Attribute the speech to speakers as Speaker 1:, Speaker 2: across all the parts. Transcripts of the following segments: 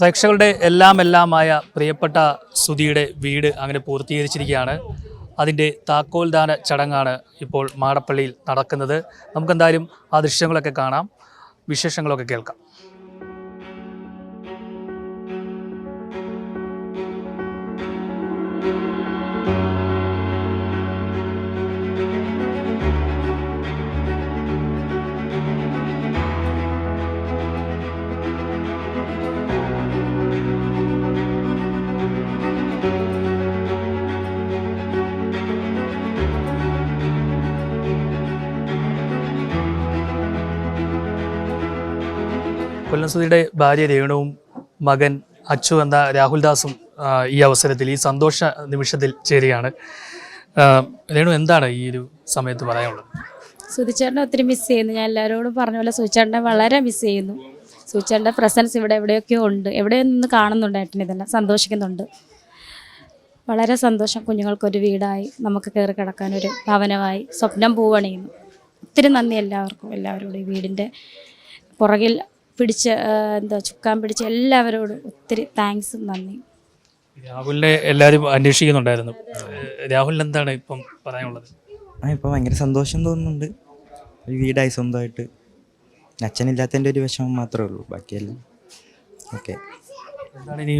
Speaker 1: പ്രേക്ഷകരുടെ എല്ലാം എല്ലാമായ പ്രിയപ്പെട്ട സുധിയുടെ വീട് അങ്ങനെ പൂർത്തീകരിച്ചിരിക്കുകയാണ്. അതിന്റെ താക്കോൽദാന ചടങ്ങാണ് ഇപ്പോൾ മാടപ്പള്ളിയിൽ നടക്കുന്നത്. നമുക്കെന്തായാലും ആ ദൃശ്യങ്ങളൊക്കെ കാണാം. വിശേഷങ്ങളൊക്കെ കേൾക്കാം. സുധിയുടെ ഭാര്യ രേണുവും മകൻ അച്ചു എന്ന രാഹുൽദാസും ഈ അവസരത്തിൽ ഈ സന്തോഷ നിമിഷത്തിൽ ചേരുകയാണ്. രേണു എന്താണ് ഈ ഒരു സമയത്ത് പറയാനുള്ളത്?
Speaker 2: സുധിച്ചേട്ടനെ ഒത്തിരി മിസ് ചെയ്യുന്നു. ഞാൻ എല്ലാവരോടും പറഞ്ഞ പോലെ സുധിച്ചേട്ടനെ വളരെ മിസ് ചെയ്യുന്നു. സുധിച്ചേട്ടന്റെ പ്രസൻസ് ഇവിടെ എവിടെയൊക്കെയോ ഉണ്ട്. എവിടെ നിന്ന് കാണുന്നുണ്ട് ഏട്ടൻ ഇതെല്ലാം? സന്തോഷിക്കുന്നുണ്ട്. വളരെ സന്തോഷം കുഞ്ഞുങ്ങൾക്കൊരു വീടായി. നമുക്ക് കയറി കിടക്കാനൊരു ഭവനമായി. സ്വപ്നം പൂവണിയുന്നു. ഒത്തിരി നന്ദി എല്ലാവർക്കും എല്ലാവരോടും ഈ വീടിന്റെ പുറകിൽ പിടിച്ച് എന്താ ചുക്കാൻ പിടിച്ച് എല്ലാവരോടും ഒത്തിരി താങ്ക്സും നന്ദി.
Speaker 1: രാഹുലിനെ എല്ലാവരും അന്വേഷിക്കുന്നുണ്ടായിരുന്നു. രാഹുലിന് എന്താണ് ഇപ്പം പറയാനുള്ളത്?
Speaker 3: ആ ഇപ്പം ഭയങ്കര സന്തോഷം തോന്നുന്നുണ്ട്. ഒരു വീടായി സ്വന്തമായിട്ട്. അച്ഛനില്ലാത്തതിന്റെ ഒരു വിഷമം മാത്രമേ ഉള്ളൂ ബാക്കിയെല്ലാം. ഓക്കെ.
Speaker 1: എന്താണ് ഇനി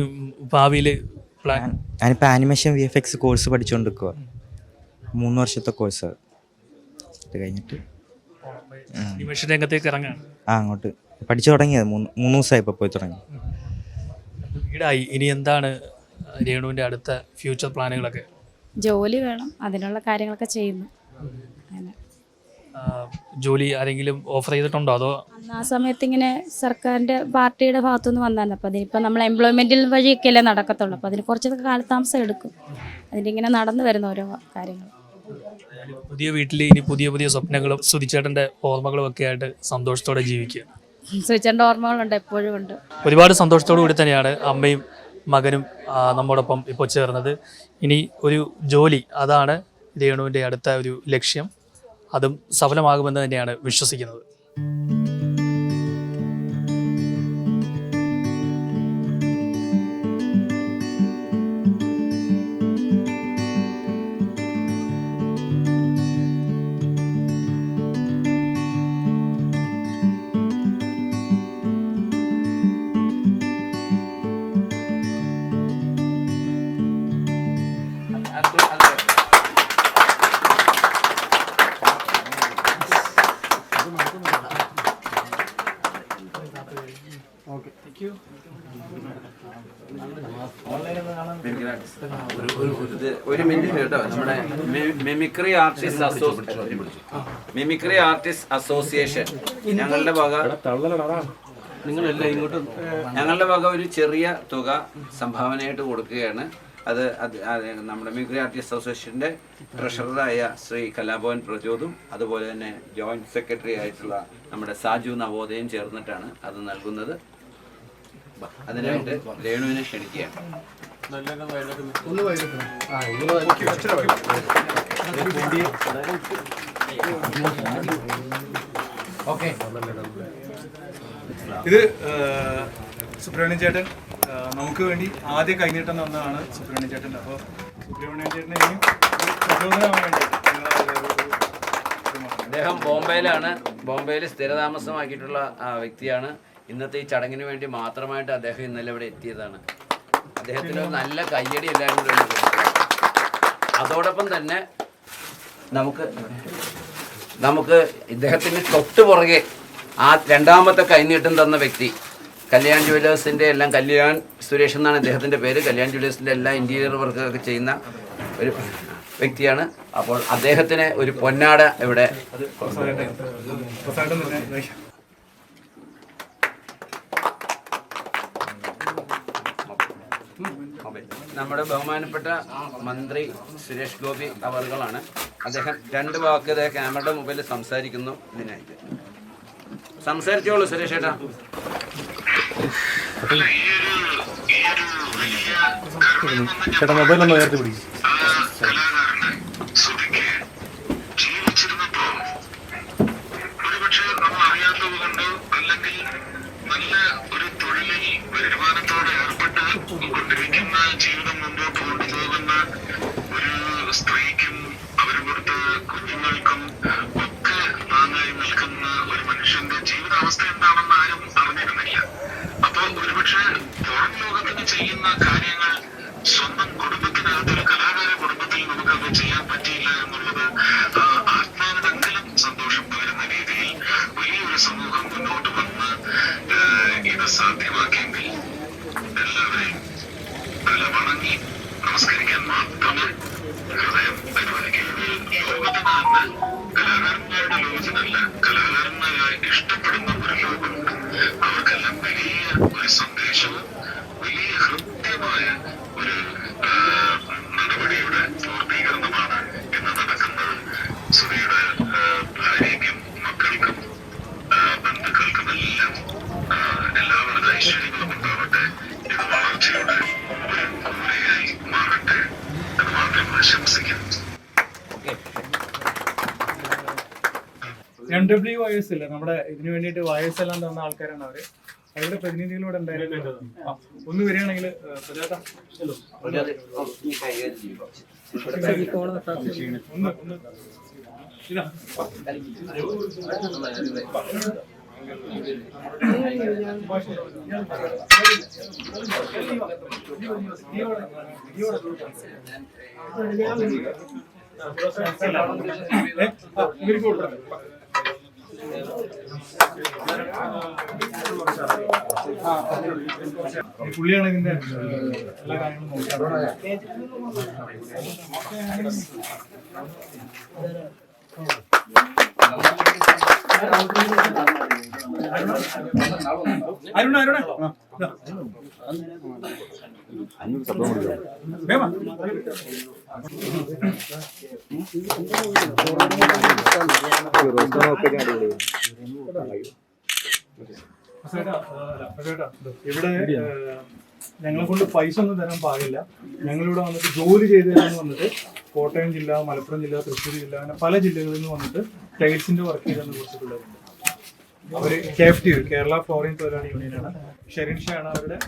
Speaker 1: ഭാവിയിൽ പ്ലാൻ
Speaker 3: ഞാനിപ്പോൾ animation V F X course പഠിച്ചുകൊണ്ടിരിക്കുക മൂന്ന് വർഷത്തെ കോഴ്സ് അത് കഴിഞ്ഞിട്ട്.
Speaker 1: രംഗത്തേക്ക്
Speaker 3: ആ അങ്ങോട്ട്. പഠിച്ചു തുടങ്ങിയത്. മൂന്ന് മൂന്ന് ദിവസമായി ഇപ്പോൾ പോയി തുടങ്ങി.
Speaker 1: വീടായി ഇനി എന്താണ് രേണുവിന്റെ അടുത്ത ഫ്യൂച്ചർ പ്ലാനുകളൊക്കെ
Speaker 2: ജോലി വേണം. അതിനുള്ള കാര്യങ്ങളൊക്കെ ചെയ്യുന്നു. അങ്ങനെ.
Speaker 1: ജോലി ആരെങ്കിലും ഓഫർ ചെയ്തിട്ടുണ്ടോ? അതോ
Speaker 2: അന്ന് ആ സമയത്ത് ഇങ്ങനെ സർക്കാരിന്റെ പാർട്ടിയുടെ ഭാഗത്തുനിന്ന് വന്നായിരുന്നു. അപ്പോൾ അതിനിപ്പോൾ നമ്മൾ എംപ്ലോയ്മെന്റിൽ വഴിയൊക്കെയല്ലേ നടക്കത്തുള്ളൂ. അപ്പോൾ അതിന് കുറച്ചൊക്കെ കാലതാമസം എടുക്കും. അതിന്റെ ഇങ്ങനെ നടന്നു വരുന്ന ഓരോ കാര്യങ്ങൾ.
Speaker 1: പുതിയ വീട്ടിൽ ഇനി പുതിയ പുതിയ സ്വപ്നങ്ങളും സുതിച്ചേട്ടന്റെ ഓർമ്മകളും ഒക്കെ ആയിട്ട് സന്തോഷത്തോടെ ജീവിക്കുക.
Speaker 2: സ്വിച്ചറിന്റെ ഓർമ്മകളുണ്ട് എപ്പോഴും ഉണ്ട്.
Speaker 1: ഒരുപാട് സന്തോഷത്തോടു കൂടി തന്നെയാണ് അമ്മയും മകനും നമ്മോടൊപ്പം ഇപ്പോൾ ചേർന്നത്. ഇനി ഒരു ജോലി അതാണ് രേണുവിന്റെ അടുത്ത ഒരു ലക്ഷ്യം. അതും സഫലമാകുമെന്ന് തന്നെയാണ് വിശ്വസിക്കുന്നത്.
Speaker 4: ഒരു- മിനിറ്റ് കേട്ടോ. നമ്മുടെ mimicry artist association mimicry artist association. ഞങ്ങളുടെ വക ഇങ്ങോട്ട് ഞങ്ങളുടെ വക ഒരു ചെറിയ തുക സംഭാവനയായിട്ട് കൊടുക്കുകയാണ്. അത് നമ്മുടെ മിമിക്രി ആർട്ടിസ്റ്റ് അസോസിയേഷന്റെ ട്രഷററായ ശ്രീ കലാഭവൻ പ്രചോദും അതുപോലെ തന്നെ ജോയിന്റ് സെക്രട്ടറി ആയിട്ടുള്ള നമ്മുടെ സാജു നവോദയം ചേർന്നിട്ടാണ് അത് നൽകുന്നത്. അതിനായിട്ട് രേണുവിനെ ക്ഷണിക്കുകയാണ്.
Speaker 5: ഇത് ഏഹ്, സുബ്രഹ്മണ്യൻ ചേട്ടൻ നമുക്ക് വേണ്ടി ആദ്യം കൈനീട്ടം തന്നതാണ് സുബ്രഹ്മണ്യൻ ചേട്ടൻ. അപ്പോൾ സുബ്രഹ്മണ്യൻ ചേട്ടനെ ഇനിയും ഒരു പ്രചോദനമാവാൻ വേണ്ടി
Speaker 4: അദ്ദേഹം ബോംബെയിലാണ് ബോംബെയിൽ സ്ഥിരതാമസമാക്കിയിട്ടുള്ള ആ, വ്യക്തിയാണ്. ഇന്നത്തെ ഈ ചടങ്ങിന് വേണ്ടി മാത്രമായിട്ട് അദ്ദേഹം ഇന്നലെ ഇവിടെ എത്തിയതാണ്. അദ്ദേഹത്തിന് നല്ല കയ്യടി എല്ലാവരും കൂടെ അതോടൊപ്പം തന്നെ നമുക്ക് നമുക്ക് ഇദ്ദേഹത്തിന് തൊട്ട് പുറകെ ആ രണ്ടാമത്തെ കൈനീട്ടം തന്ന വ്യക്തി കല്യാൺ ജുവലേഴ്സിന്റെ എല്ലാം കല്യാൺ സുരേഷ് എന്നാണ് ഇദ്ദേഹത്തിന്റെ പേര്. കല്യാൺ ജുവലേഴ്സിന്റെ എല്ലാ ഇന്റീരിയർ വർക്കൊക്കെ ചെയ്യുന്ന ഒരു വ്യക്തിയാണ്. അപ്പോൾ അദ്ദേഹത്തിന് ഒരു പൊന്നാട ഇവിടെ നമ്മുടെ ബഹുമാനപ്പെട്ട മന്ത്രി സുരേഷ് ഗോപി അവറുകളാണ്. അദ്ദേഹം രണ്ട് വാക്ക് ക്യാമറയുടെ മുമ്പിൽ സംസാരിക്കുന്നു. ഇതിനായിട്ട് സംസാരിച്ചോളൂ സുരേഷ് ഏട്ടാ.
Speaker 5: ചേട്ടാ മൊബൈൽ ഒന്ന് ഉയർത്തി പിടിക്കും.
Speaker 6: Nós tentamos tá ലോകത്തിനല്ല കലാകാരന്മാരായി ഇഷ്ടപ്പെടുന്ന ഒരു ലോകമുണ്ട് അവർക്കെല്ലാം വലിയ ഒരു സന്ദേശവും
Speaker 5: എം ഡബ്ല്യു വൈ എസ് ഇല്ല? നമ്മുടെ ഇതിനു വേണ്ടിയിട്ട് വൈ എസ് എല്ലാം തന്ന ആൾക്കാരാണ് അവർ. അവരുടെ പ്രതിനിധികളോട് എന്തായാലും ഒന്ന് വരികയാണെങ്കിൽ ഒന്ന് ഒന്ന്. ഇതാ. ഇവർക്ക് കൊടുക്കണം. പുള്ളിയാണ് ഇതിന്റെ എല്ലാ കാര്യങ്ങളും നോക്കുന്നത് അരുണ അരുണ ഇവിടെ ഞങ്ങളെ കൊണ്ട് പൈസ ഒന്നും തരാൻ പാടില്ല. ഞങ്ങളിവിടെ വന്നിട്ട് ജോലി ചെയ്ത് തരാന്ന് വന്നിട്ട് കോട്ടയം ജില്ല മലപ്പുറം ജില്ല തൃശ്ശൂർ ജില്ല അങ്ങനെ പല ജില്ലകളിൽ നിന്ന് വന്നിട്ട് ടൈൽസിന്റെ വർക്ക് ചെയ്തെന്ന് കുറച്ച് അവർ കേഫ്റ്റി കേരള ഫ്ലോറിൻ തൊഴിലാളി യൂണിയനാണ് ഷെറിൻ ഷാ ആണ് അവരുടെ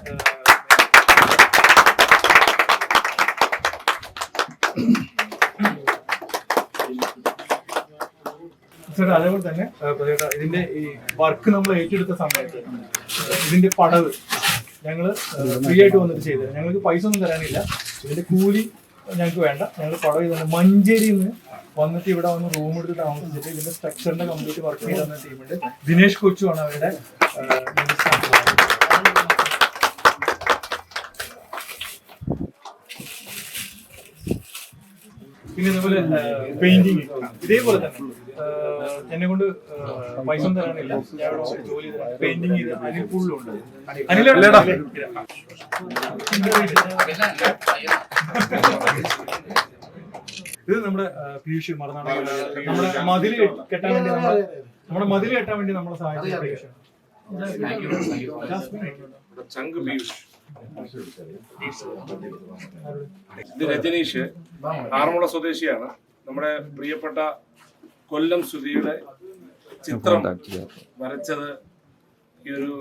Speaker 5: അതേപോലെ തന്നെ ഇതിന്റെ ഈ വർക്ക് നമ്മൾ ഏറ്റെടുത്ത സമയത്ത് ഇതിന്റെ പടവ് ഞങ്ങൾ ഫ്രീ ആയിട്ട് വന്നിട്ട് ചെയ്തത്. ഞങ്ങൾക്ക് പൈസ ഒന്നും തരാനില്ല. ഇതിന്റെ കൂലി ഞങ്ങൾക്ക് വേണ്ട. ഞങ്ങൾ പടവ് ചെയ്താണ് മഞ്ചേരിയിൽ നിന്ന് വന്നിട്ട് ഇവിടെ വന്ന് റൂം എടുത്ത് താമസിച്ചിട്ട് ഇതിന്റെ സ്ട്രക്ചറിന്റെ കംപ്ലീറ്റ് വർക്ക് ചെയ്ത് തന്ന ടീമുണ്ട് ദിനേഷ് കൊച്ചു ആണ് അവരുടെ പിന്നെ ഇതുപോലെ പെയിന്റിങ് ഇതേപോലെ തന്നെ. എന്നെ കൊണ്ട് പൈസ ഒന്നും തരാനില്ല. ഞാൻ ഇവിടെ ജോലി പെയിന്റിങ് ചെയ്ത് അനിൽ കൂടുതലുണ്ട് അനിലേടാ ഇത് നമ്മുടെ പീയൂഷ് മറന്നാണ് നമ്മുടെ മതിൽ കെട്ടാൻ വേണ്ടി നമ്മളെ നമ്മുടെ മതിൽ കെട്ടാൻ വേണ്ടി നമ്മളെ സഹായിച്ച പീയൂഷ്
Speaker 7: ചങ്ക് പീയൂഷ്. രജനീഷ് ആറന്മുള സ്വദേശിയാണ്. നമ്മുടെ പ്രിയപ്പെട്ട കൊല്ലം സുധിയുടെ ചിത്രം വരച്ചത് ഈ ഒരു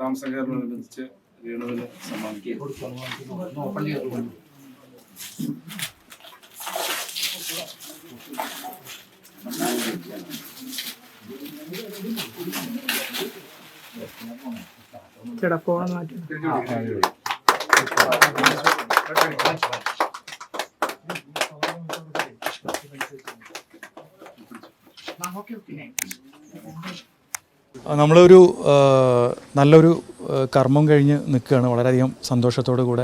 Speaker 7: താമസക്കാരനോടനുബന്ധിച്ച് രേണുവിന് സമ്മാനിക്കും
Speaker 8: നമ്മളൊരു ആ, നല്ലൊരു കർമ്മം കഴിഞ്ഞ് നിൽക്കുകയാണ്. വളരെയധികം സന്തോഷത്തോടു കൂടെ.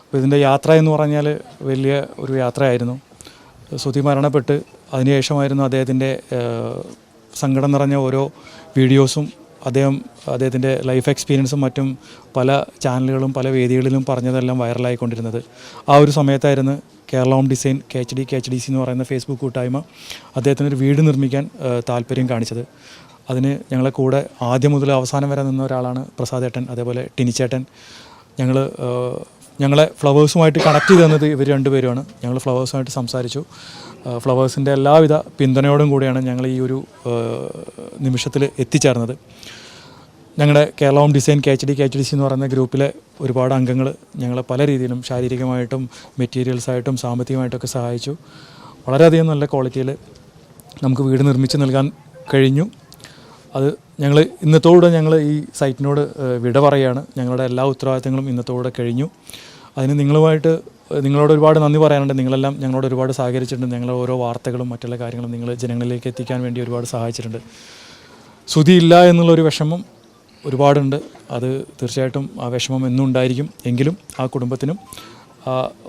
Speaker 8: അപ്പോൾ ഇതിന്റെ യാത്ര എന്ന് പറഞ്ഞാൽ വലിയ ഒരു യാത്രയായിരുന്നു. സുധി മരണപ്പെട്ട് അതിനുശേഷമായിരുന്നു അദ്ദേഹത്തിന്റെ സങ്കടം നിറഞ്ഞ ഓരോ വീഡിയോസും അദ്ദേഹം അദ്ദേഹത്തിന്റെ ലൈഫ് എക്സ്പീരിയൻസും മറ്റും പല ചാനലുകളും പല വേദികളിലും പറഞ്ഞതെല്ലാം വൈറലായിക്കൊണ്ടിരുന്നത് ആ ഒരു സമയത്തായിരുന്നു Kerala home design K H D K H D C എന്ന് പറയുന്ന ഫേസ്ബുക്ക് കൂട്ടായ്മ അദ്ദേഹത്തിന് ഒരു വീട് നിർമ്മിക്കാൻ താല്പര്യം കാണിച്ചത്. അതിന് ഞങ്ങളെ കൂടെ ആദ്യം മുതൽ അവസാനം വരെ നിന്ന ഒരാളാണ് പ്രസാദ് ഏട്ടൻ അതേപോലെ ടിനിച്ചേട്ടൻ. ഞങ്ങൾ ഞങ്ങളെ ഫ്ലവേഴ്സുമായിട്ട് കണക്ട് ചെയ്ത് തന്നത് ഇവർ രണ്ടുപേരുമാണ്. ഞങ്ങൾ ഫ്ലവേഴ്സുമായിട്ട് സംസാരിച്ചു. ഫ്ലവേഴ്സിന്റെ എല്ലാവിധ പിന്തുണയോടും കൂടിയാണ് ഞങ്ങൾ ഈ ഒരു നിമിഷത്തിൽ എത്തിച്ചേർന്നത്. ഞങ്ങളുടെ Kerala home design K H D K H D C എന്ന് പറയുന്ന ഗ്രൂപ്പിലെ ഒരുപാട് അംഗങ്ങൾ ഞങ്ങളെ പല രീതിയിലും ശാരീരികമായിട്ടും മെറ്റീരിയൽസായിട്ടും സാമ്പത്തികമായിട്ടൊക്കെ സഹായിച്ചു. വളരെയധികം നല്ല ക്വാളിറ്റിയിൽ നമുക്ക് വീട് നിർമ്മിച്ച് നൽകാൻ കഴിഞ്ഞു. അത് ഞങ്ങൾ ഇന്നത്തോടെ ഞങ്ങൾ ഈ സൈറ്റിനോട് വിട പറയുകയാണ്. ഞങ്ങളുടെ എല്ലാ ഉത്തരവാദിത്തങ്ങളും ഇന്നത്തോടെ കഴിഞ്ഞു. അതിന് നിങ്ങളുമായിട്ട് നിങ്ങളോട് ഒരുപാട് നന്ദി പറയാനുണ്ട്. നിങ്ങളെല്ലാം ഞങ്ങളോട് ഒരുപാട് സഹകരിച്ചിട്ടുണ്ട്. ഞങ്ങളെ ഓരോ വാർത്തകളും മറ്റുള്ള കാര്യങ്ങളും നിങ്ങൾ ജനങ്ങളിലേക്ക് എത്തിക്കാൻ വേണ്ടി ഒരുപാട് സഹായിച്ചിട്ടുണ്ട്. ശ്രുതി ഇല്ല എന്നുള്ളൊരു വിഷമം ഒരുപാടുണ്ട്. അത് തീർച്ചയായിട്ടും ആ വിഷമം എന്നും ഉണ്ടായിരിക്കും. എങ്കിലും ആ കുടുംബത്തിനും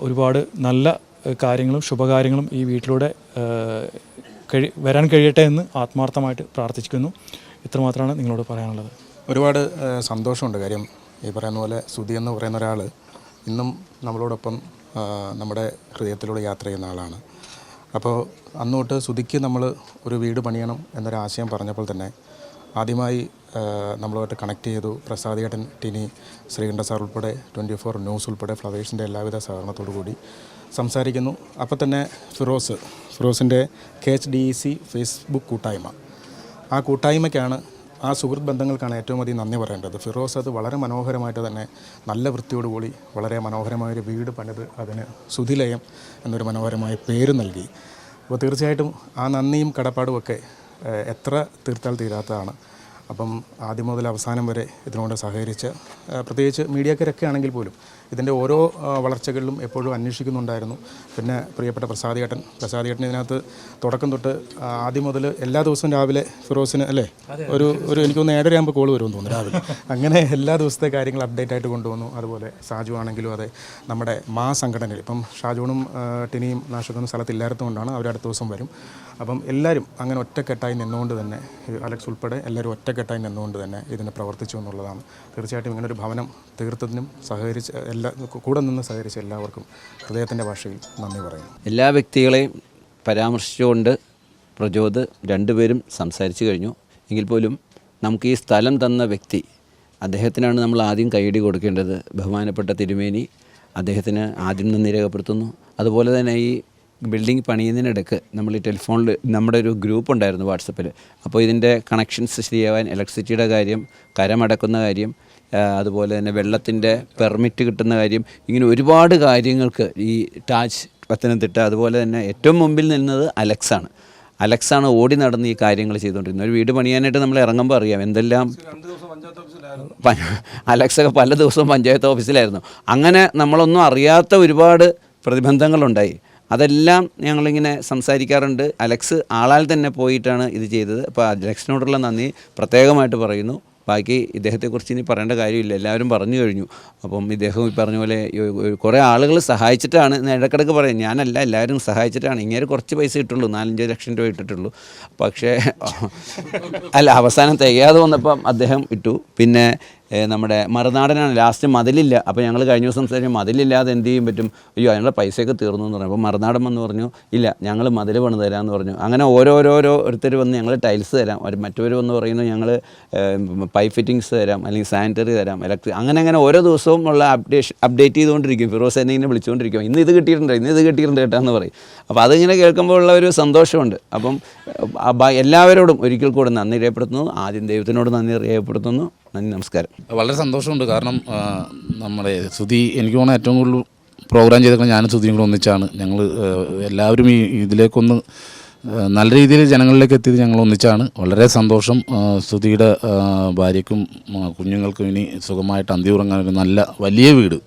Speaker 8: ഒരുപാട് നല്ല കാര്യങ്ങളും ശുഭകാര്യങ്ങളും ഈ വീട്ടിലൂടെ കഴി വരാൻ കഴിയട്ടെ എന്ന് ആത്മാർത്ഥമായിട്ട് പ്രാർത്ഥിക്കുന്നു ഇത്രമാത്രമാണ് നിങ്ങളോട് പറയാനുള്ളത്.
Speaker 9: ഒരുപാട് സന്തോഷമുണ്ട്. കാര്യം ഈ പറയുന്ന പോലെ സുധി എന്ന് പറയുന്ന ഒരാൾ ഇന്നും നമ്മളോടൊപ്പം നമ്മുടെ ഹൃദയത്തിലൂടെ യാത്ര ചെയ്യുന്ന ആളാണ്. അപ്പോൾ അന്നോട്ട് തൊട്ട് സുധിക്ക് നമ്മൾ ഒരു വീട് പണിയണം എന്നൊരാശയം പറഞ്ഞപ്പോൾ തന്നെ ആദ്യമായി നമ്മളുമായിട്ട് കണക്ട് ചെയ്തു പ്രസാദിയേട്ടൻ ടിനി ശ്രീകണ്ഠ സാർ ഉൾപ്പെടെ ട്വന്റി ഫോർ ന്യൂസ് ഉൾപ്പെടെ ഫ്ലവേഴ്സിന്റെ എല്ലാവിധ സഹകരണത്തോടു കൂടി സംസാരിക്കുന്നു. അപ്പോൾ തന്നെ Firoz ഫിറോസിന്റെ K H D E C Facebook കൂട്ടായ്മ. ആ കൂട്ടായ്മയ്ക്കാണ് ആ സുഹൃത്ത് ബന്ധങ്ങൾക്കാണ് ഏറ്റവും അധികം നന്ദി പറയേണ്ടത്. ഫിറോസ് അത് വളരെ മനോഹരമായിട്ട് തന്നെ നല്ല വൃത്തിയോടുകൂടി വളരെ മനോഹരമായൊരു വീട് പണിത് അതിന് സുധിലയം എന്നൊരു മനോഹരമായ പേര് നൽകി. അപ്പോൾ തീർച്ചയായിട്ടും ആ നന്ദിയും കടപ്പാടും ഒക്കെ എത്ര തീർത്താൽ തീരാത്തതാണ്. അപ്പം ആദ്യം മുതൽ അവസാനം വരെ ഇതിനോട് സഹകരിച്ച് പ്രത്യേകിച്ച് മീഡിയക്കാരൊക്കെ ആണെങ്കിൽ പോലും ഇതിന്റെ ഓരോ വളർച്ചകളിലും എപ്പോഴും അന്വേഷിക്കുന്നുണ്ടായിരുന്നു. പിന്നെ പ്രിയപ്പെട്ട പ്രസാദിയേട്ടൻ പ്രസാദിയേട്ടൻ ഇതിനകത്ത് തുടക്കം തൊട്ട് ആദ്യം മുതൽ എല്ലാ ദിവസവും രാവിലെ ഫിറോസിന് അല്ലേ? ഒരു ഒരു എനിക്കൊന്ന് ഏഴര ആകുമ്പോൾ കോൾ വരുമെന്ന് തോന്നുന്നു രാവിലെ. അങ്ങനെ എല്ലാ ദിവസത്തെ കാര്യങ്ങൾ അപ്ഡേറ്റ് ആയിട്ട് കൊണ്ടുവന്നു. അതുപോലെ ഷാജു ആണെങ്കിലും അതെ നമ്മുടെ മാ സംഘടനയിൽ ഇപ്പം ഷാജുണും ടിനിയും നാഷൊന്നും സ്ഥലത്തില്ലാത്തതുകൊണ്ടാണ് അവർ അടുത്ത ദിവസം വരും. അപ്പം എല്ലാവരും അങ്ങനെ ഒറ്റക്കെട്ടായി നിന്നുകൊണ്ട് തന്നെ അലക്സ് ഉൾപ്പെടെ എല്ലാവരും ഒറ്റക്കെട്ടായി നിന്നുകൊണ്ട് തന്നെ ഇതിനെ പ്രവർത്തിച്ചു എന്നുള്ളതാണ്. തീർച്ചയായിട്ടും ഇങ്ങനൊരു ഭവനം തീർത്തതിനും സഹകരിച്ച് എല്ലാ കൂടെ നിന്ന് സഹകരിച്ച എല്ലാവർക്കും ഹൃദയത്തിന്റെ ഭാഷയിൽ നന്ദി പറയുന്നു.
Speaker 4: എല്ലാ വ്യക്തികളെയും പരാമർശിച്ചുകൊണ്ട് പ്രചോദ് രണ്ടുപേരും സംസാരിച്ചു കഴിഞ്ഞു. എങ്കിൽ പോലും നമുക്ക് ഈ സ്ഥലം തന്ന വ്യക്തി അദ്ദേഹത്തിനാണ് നമ്മൾ ആദ്യം കൈയടി കൊടുക്കേണ്ടത്. ബഹുമാനപ്പെട്ട തിരുമേനി അദ്ദേഹത്തിന് ആദ്യം നന്ദി രേഖപ്പെടുത്തുന്നു. അതുപോലെ തന്നെ ഈ ബിൽഡിംഗ് പണിയുന്നതിനിടയ്ക്ക് നമ്മൾ ഈ ടെലിഫോണിൽ നമ്മുടെ ഒരു ഗ്രൂപ്പ് ഉണ്ടായിരുന്നു വാട്സപ്പിൽ. അപ്പോൾ ഇതിന്റെ കണക്ഷൻസ് ശരിയാവാൻ ഇലക്ട്രിസിറ്റിയുടെ കാര്യം കരമടക്കുന്ന കാര്യം അതുപോലെ തന്നെ വെള്ളത്തിന്റെ പെർമിറ്റ് കിട്ടുന്ന കാര്യം. ഇങ്ങനെ ഒരുപാട് കാര്യങ്ങൾക്ക് ഈ ടാച്ച് പത്തനംതിട്ട അതുപോലെ തന്നെ ഏറ്റവും മുമ്പിൽ നിന്നത് അലക്സാണ് അലക്സാണ് ഓടി നടന്ന് ഈ കാര്യങ്ങൾ ചെയ്തുകൊണ്ടിരുന്നത്. ഒരു വീട് പണിയാനായിട്ട് നമ്മൾ ഇറങ്ങുമ്പോൾ അറിയാം എന്തെല്ലാം അലക്സൊക്കെ പല ദിവസവും പഞ്ചായത്ത് ഓഫീസിലായിരുന്നു. അങ്ങനെ നമ്മളൊന്നും അറിയാത്ത ഒരുപാട് പ്രതിബന്ധങ്ങളുണ്ടായി. അതെല്ലാം ഞങ്ങളിങ്ങനെ സംസാരിക്കാറുണ്ട്. അലക്സ് ആളാൽ തന്നെ പോയിട്ടാണ് ഇത് ചെയ്തത്. അപ്പോൾ അലക്സിനോടുള്ള നന്ദി. പ്രത്യേകമായിട്ട് പറയുന്നു. ബാക്കി ഇദ്ദേഹത്തെക്കുറിച്ച് ഇനി പറയേണ്ട കാര്യമില്ല. എല്ലാവരും പറഞ്ഞു കഴിഞ്ഞു. അപ്പം ഇദ്ദേഹം ഈ പറഞ്ഞ പോലെ കുറേ ആളുകൾ സഹായിച്ചിട്ടാണ് ഇടക്കിടക്ക് പറയും. ഞാനല്ല എല്ലാവരും സഹായിച്ചിട്ടാണ്. ഇങ്ങനെ കുറച്ച് പൈസ ഇട്ടുള്ളൂ. നാലഞ്ച് ലക്ഷം രൂപ ഇട്ടിട്ടുള്ളൂ. പക്ഷേ അല്ല അവസാനം തികയാതെ വന്നപ്പം അദ്ദേഹം ഇട്ടു. പിന്നെ നമ്മുടെ മറുനാടനാണ്. ലാസ്റ്റ് മതിലില്ല. അപ്പോൾ ഞങ്ങൾ കഴിഞ്ഞ ദിവസം സംസാരിച്ചു മതിലില്ലാതെ എന്ത് ചെയ്യാൻ പറ്റും? അയ്യോ അതിനുള്ള പൈസയൊക്കെ തീർന്നു എന്ന് പറഞ്ഞു. അപ്പോൾ മറുനാടൻ വന്ന് പറഞ്ഞു ഇല്ല ഞങ്ങൾ മതിൽ പണി തരാമെന്ന് പറഞ്ഞു. അങ്ങനെ ഓരോരോരോ ഒരുത്തർ വന്ന് ഞങ്ങൾ ടൈൽസ് തരാം. മറ്റവർ വന്ന് പറയുന്നു ഞങ്ങൾ പൈപ്പ് ഫിറ്റിങ്സ് തരാം അല്ലെങ്കിൽ സാനിറ്ററി തരാം ഇലക്ട്രിക് അങ്ങനെ അങ്ങനെ ഓരോ ദിവസവും ഉള്ള അപ്ഡേഷൻ അപ്ഡേറ്റ് ചെയ്തുകൊണ്ടിരിക്കും. ഫിറോസ് എന്നെ വിളിച്ചുകൊണ്ടിരിക്കും. ഇന്ന് ഇത് കിട്ടിയിട്ടുണ്ട് ഇന്ന് ഇത് കിട്ടിയിട്ടുണ്ട് കേട്ടാന്ന് പറയും. അപ്പോൾ അതിങ്ങനെ കേൾക്കുമ്പോൾ ഉള്ള ഒരു സന്തോഷമുണ്ട്. അപ്പം എല്ലാവരോടും ഒരിക്കൽ കൂടെ നന്ദി രേഖപ്പെടുത്തുന്നു. ആദ്യം ദൈവത്തിനോട് നന്ദി രേഖപ്പെടുത്തുന്നു. നന്ദി നമസ്കാരം.
Speaker 10: വളരെ സന്തോഷമുണ്ട്. കാരണം നമ്മുടെ സുധി എനിക്ക് തോന്നുന്നു ഏറ്റവും കൂടുതൽ പ്രോഗ്രാം ചെയ്തേക്കുന്നത് ഞാനും സുധിയും കൂടെ ഒന്നിച്ചാണ്. ഞങ്ങൾ എല്ലാവരും ഈ ഇതിലേക്കൊന്ന് നല്ല രീതിയിൽ ജനങ്ങളിലേക്ക് എത്തിയത് ഞങ്ങൾ ഒന്നിച്ചാണ്. വളരെ സന്തോഷം. സുധിയുടെ ഭാര്യയ്ക്കും കുഞ്ഞുങ്ങൾക്കും ഇനി സുഖമായിട്ട് അന്തി ഉറങ്ങാൻ ഒരു നല്ല വലിയ വീട്.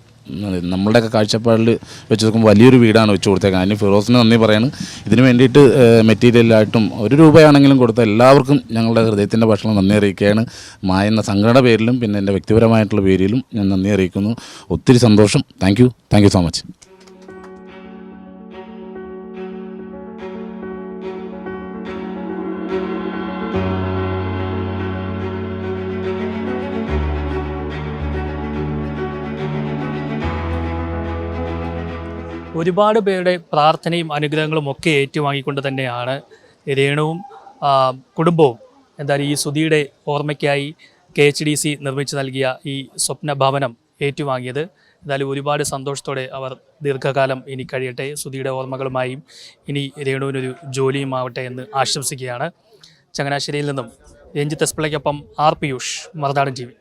Speaker 10: നമ്മളുടെയൊക്കെ കാഴ്ചപ്പാടിൽ വെച്ച് നോക്കുമ്പോൾ വലിയൊരു വീടാണ് വെച്ച് കൊടുത്തേക്കാൻ അതിന് ഫിറോസിന് നന്ദി പറയാണ്. ഇതിന് വേണ്ടിയിട്ട് മെറ്റീരിയലായിട്ടും ഒരു രൂപയാണെങ്കിലും കൊടുത്ത എല്ലാവർക്കും ഞങ്ങളുടെ ഹൃദയത്തിന്റെ ഭക്ഷണം നന്ദി അറിയിക്കുകയാണ്. മായ എന്ന സംഘടന പേരിലും പിന്നെ എന്റെ വ്യക്തിപരമായിട്ടുള്ള പേരിലും ഞാൻ നന്ദി അറിയിക്കുന്നു. ഒത്തിരി സന്തോഷം. Thank you thank you so much
Speaker 1: ഒരുപാട് പേരുടെ പ്രാർത്ഥനയും അനുഗ്രഹങ്ങളും ഒക്കെ ഏറ്റുവാങ്ങിക്കൊണ്ട് തന്നെയാണ് രേണുവും കുടുംബവും എന്തായാലും ഈ സുധിയുടെ ഓർമ്മയ്ക്കായി കെ എച്ച് ഡി സി നിർമ്മിച്ചു നൽകിയ ഈ സ്വപ്ന ഭവനം ഏറ്റുവാങ്ങിയത്. എന്തായാലും ഒരുപാട് സന്തോഷത്തോടെ അവർ ദീർഘകാലം ഇനി കഴിയട്ടെ. സുധിയുടെ ഓർമ്മകളുമായും ഇനി രേണുവിനൊരു ജോലിയും ആവട്ടെ എന്ന് ആശംസിക്കുകയാണ്. ചങ്ങനാശ്ശേരിയിൽ നിന്നും രഞ്ജിത്ത് എസ്പിളയ്ക്കൊപ്പം ആർ പിയൂഷ് മറുനാടൻ ജീവി